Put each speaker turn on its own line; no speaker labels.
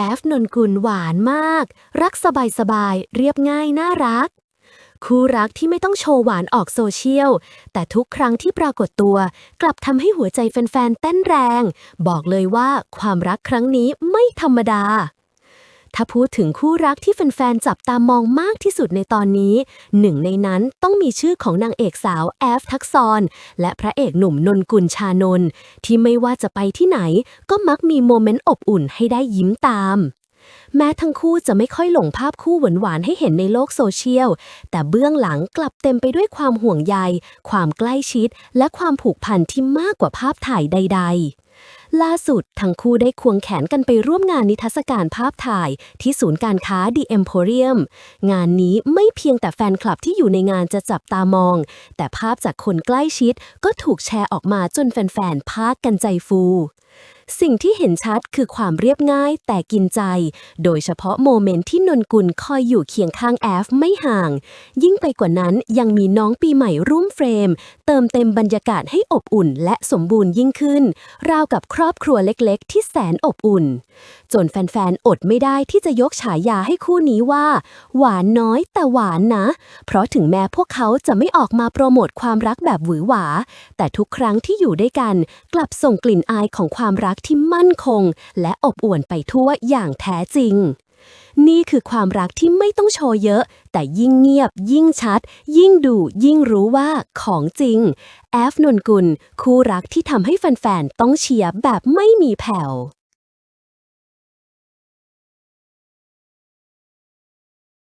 แอฟนนกุลหวานมาก รักสบายสบายเรียบง่ายน่ารัก คู่รักที่ไม่ต้องโชว์หวานออกโซเชียล แต่ทุกครั้งที่ปรากฏตัว กลับทำให้หัวใจแฟนๆเต้นแรง บอกเลยว่าความรักครั้งนี้ไม่ธรรมดา ถ้าพูดถึงคู่รักที่แฟนๆ จับตามองมากที่สุดในตอนนี้ หนึ่งในนั้นต้องมีชื่อของนางเอกสาวแอฟทักษรและพระเอกหนุ่มนนกุลชานนท์ที่ไม่ว่าจะไปที่ไหน ก็มักมีโมเมนต์อบอุ่นให้ได้ยิ้มตาม แม้ทั้งคู่จะไม่ค่อยหลงภาพคู่หวานๆ ให้เห็นในโลกโซเชียล แต่เบื้องหลังกลับเต็มไปด้วยความห่วงใย ความใกล้ชิด และความผูกพันที่มากกว่าภาพถ่ายใด ๆ ล่าสุดทั้งคู่ได้ควงแขนกันไปร่วมงานนิทรรศการภาพถ่ายที่ศูนย์การค้า The Emporium งานนี้ไม่เพียงแต่แฟนคลับที่อยู่ในงานจะจับตามอง แต่ภาพจากคนใกล้ชิดก็ถูกแชร์ออกมาจนแฟนๆพากันใจฟูสิ่งที่เห็นชัดคือความเรียบง่ายแต่กินใจ โดยเฉพาะโมเมนต์ที่นนกุลคอยอยู่เคียงข้างแอฟไม่ห่าง ยิ่งไปกว่านั้นยังมีน้องปีใหม่ร่วมเฟรม เติมเต็มบรรยากาศให้อบอุ่นและสมบูรณ์ยิ่งขึ้น ราวกับครอบครัวเล็กๆ ที่แสนอบอุ่น จนแฟนๆ อดไม่ได้ที่จะยกฉายาให้คู่นี้ว่า หวานน้อยแต่หวานนะ เพราะถึงแม้พวกเขาจะไม่ออกมาโปรโมทความรักแบบหวือหวา แต่ทุกครั้งที่อยู่ด้วยกัน กลับส่งกลิ่นอายของความรักที่มั่นคง และอบอวลไปทั่วอย่างแท้จริง นี่คือความรักที่ไม่ต้องโชว์เยอะ แต่ยิ่งเงียบ ยิ่งชัด ยิ่งดู ยิ่งรู้ว่าของจริง แอฟนนกุล คู่รักที่ทำให้แฟนๆ ต้องเชียร์แบบไม่มีแผ่ว